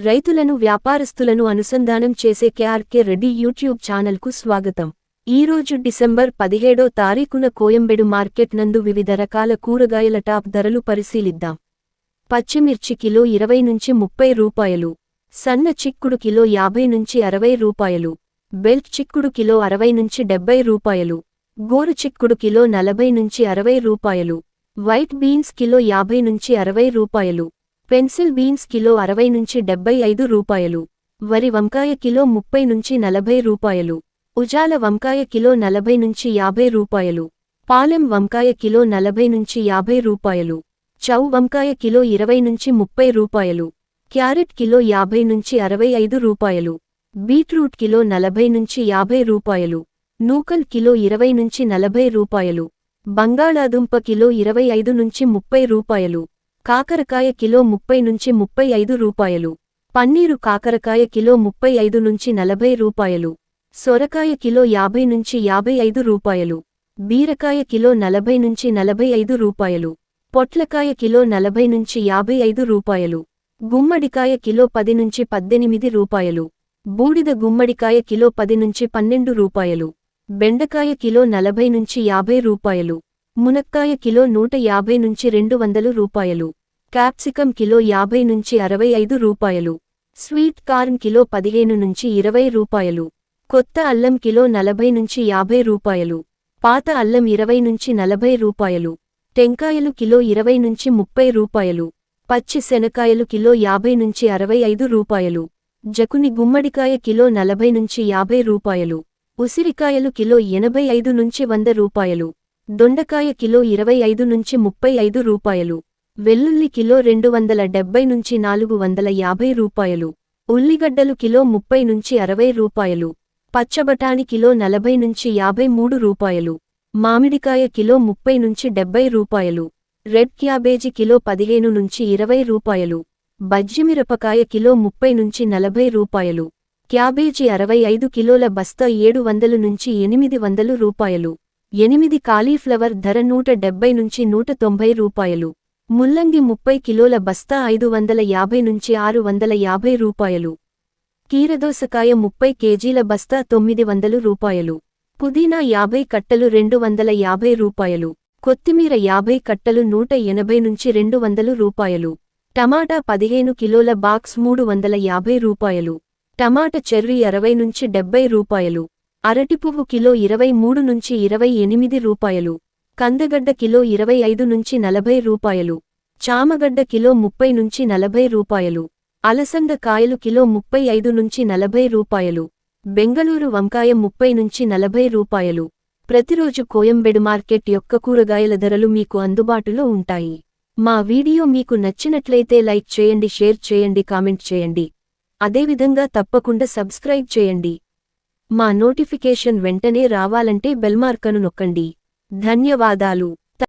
రైతులను వ్యాపారస్తులను అనుసంధానం చేసే కేఆర్కే రెడ్డి యూట్యూబ్ ఛానల్కు స్వాగతం. ఈరోజు డిసెంబర్ పదిహేడో తారీఖున కోయంబెడు మార్కెట్ నందు వివిధ రకాల కూరగాయల టాప్ ధరలు పరిశీలిద్దాం. పచ్చిమిర్చి కిలో ఇరవై నుంచి ముప్పై రూపాయలు సన్న చిక్కుడు కిలో యాభై నుంచి అరవై రూపాయలు బెల్ట్ చిక్కుడు కిలో అరవై నుంచి డెబ్బై రూపాయలు గోరు చిక్కుడు కిలో నలభై నుంచి అరవై రూపాయలు వైట్ బీన్స్ కిలో యాభై నుంచి అరవై రూపాయలు పెన్సిల్ బీన్స్ కిలో అరవై నుంచి డెబ్బై ఐదు రూపాయలు. వరి వంకాయ కిలో ముప్పై నుంచి నలభై రూపాయలు. ఉజాల వంకాయ కిలో నలభై నుంచి యాభై రూపాయలు. పాలెం వంకాయ కిలో నలభై నుంచి యాభై రూపాయలు. చౌ వంకాయ కిలో ఇరవై నుంచి ముప్పై రూపాయలు. క్యారెట్ కిలో యాభై నుంచి అరవై ఐదు రూపాయలు. బీట్రూట్ కిలో నలభై నుంచి యాభై రూపాయలు. నూకల్ కిలో ఇరవై నుంచి నలభై రూపాయలు. బంగాళాదుంప కిలో ఇరవై ఐదు నుంచి ముప్పై రూపాయలు. కాకరకాయ కిలో ముప్పై నుంచి ముప్పై ఐదు రూపాయలు. పన్నీరు కాకరకాయ కిలో ముప్పై ఐదు నుంచి నలభై రూపాయలు. సొరకాయ కిలో యాభై నుంచి యాభై ఐదు రూపాయలు. బీరకాయ కిలో నలభై నుంచి నలభై ఐదు రూపాయలు. పొట్లకాయ కిలో నలభై నుంచి యాభై ఐదు రూపాయలు. గుమ్మడికాయ కిలో పది నుంచి పద్దెనిమిది రూపాయలు. బూడిద గుమ్మడికాయ కిలో పది నుంచి పన్నెండు రూపాయలు. బెండకాయ కిలో నలభై నుంచి యాభై రూపాయలు. మునక్కాయ కిలో నూట యాభై నుంచి రెండు వందలు రూపాయలు. క్యాప్సికం కిలో యాభై నుంచి అరవై ఐదు రూపాయలు. స్వీట్ కార్న్ కిలో పదిహేను నుంచి ఇరవై రూపాయలు. కొత్త అల్లం కిలో నలభై నుంచి యాభై రూపాయలు. పాత అల్లం ఇరవై నుంచి నలభై రూపాయలు. టెంకాయలు కిలో ఇరవై నుంచి ముప్పై రూపాయలు. పచ్చి శనకాయలు కిలో యాభై నుంచి అరవై ఐదు రూపాయలు. జకుని గుమ్మడికాయ కిలో నలభై నుంచి యాభై రూపాయలు. ఉసిరికాయలు కిలో ఎనభై ఐదు నుంచి వంద రూపాయలు. దొండకాయ కిలో ఇరవై ఐదు నుంచి ముప్పై ఐదు రూపాయలు. వెల్లుల్లి కిలో రెండు వందల డెబ్బై నుంచి నాలుగు వందల యాభై రూపాయలు. ఉల్లిగడ్డలు కిలో ముప్పై నుంచి అరవై రూపాయలు. పచ్చబటాని కిలో నలభై నుంచి యాభై మూడు రూపాయలు. మామిడికాయ కిలో ముప్పై నుంచి డెబ్బై రూపాయలు. రెడ్ క్యాబేజీ కిలో పదిహేను నుంచి ఇరవై రూపాయలు. బజ్జిమిరపకాయ కిలో ముప్పై నుంచి నలభై రూపాయలు. క్యాబేజీ అరవై ఐదు కిలోల బస్తా ఏడు వందలు నుంచి ఎనిమిది వందలు రూపాయలు. ఎనిమిది కాలీఫ్లవర్ ధర నూట డెబ్బై నుంచి నూట తొంభై రూపాయలు. ముల్లంగి ముప్పై కిలోల బస్తా ఐదు వందల యాభై నుంచి ఆరు వందల యాభై రూపాయలు. కీరదోసకాయ ముప్పై కేజీల బస్తా తొమ్మిది వందలు రూపాయలు. పుదీనా యాభై కట్టలు రెండు వందల యాభై రూపాయలు. కొత్తిమీర యాభై కట్టలు నూట ఎనభై నుంచి రెండు వందలు రూపాయలు. టమాటా పదిహేను కిలోల బాక్స్ మూడు వందల యాభై రూపాయలు. టమాటా చెర్రీ అరవై నుంచి డెబ్బై రూపాయలు. అరటిపువ్వు కిలో ఇరవై మూడు నుంచి ఇరవై ఎనిమిది రూపాయలు కందగడ్డ కిలో ఇరవై ఐదు నుంచి నలభై రూపాయలు చామగడ్డ కిలో ముప్పై నుంచి నలభై రూపాయలు అలసంద కాయలు కిలో ముప్పై ఐదు నుంచి నలభై రూపాయలు బెంగళూరు వంకాయ ముప్పై నుంచి నలభై రూపాయలు. ప్రతిరోజు కోయంబెడు మార్కెట్ యొక్క కూరగాయల ధరలు మీకు అందుబాటులో ఉంటాయి. మా వీడియో మీకు నచ్చినట్లయితే లైక్ చేయండి షేర్ చేయండి కామెంట్ చేయండి. అదేవిధంగా తప్పకుండా సబ్స్క్రైబ్ చేయండి. మా నోటిఫికేషన్ వెంటనే రావాలంటే బెల్మార్కను నొక్కండి. ధన్యవాదాలు.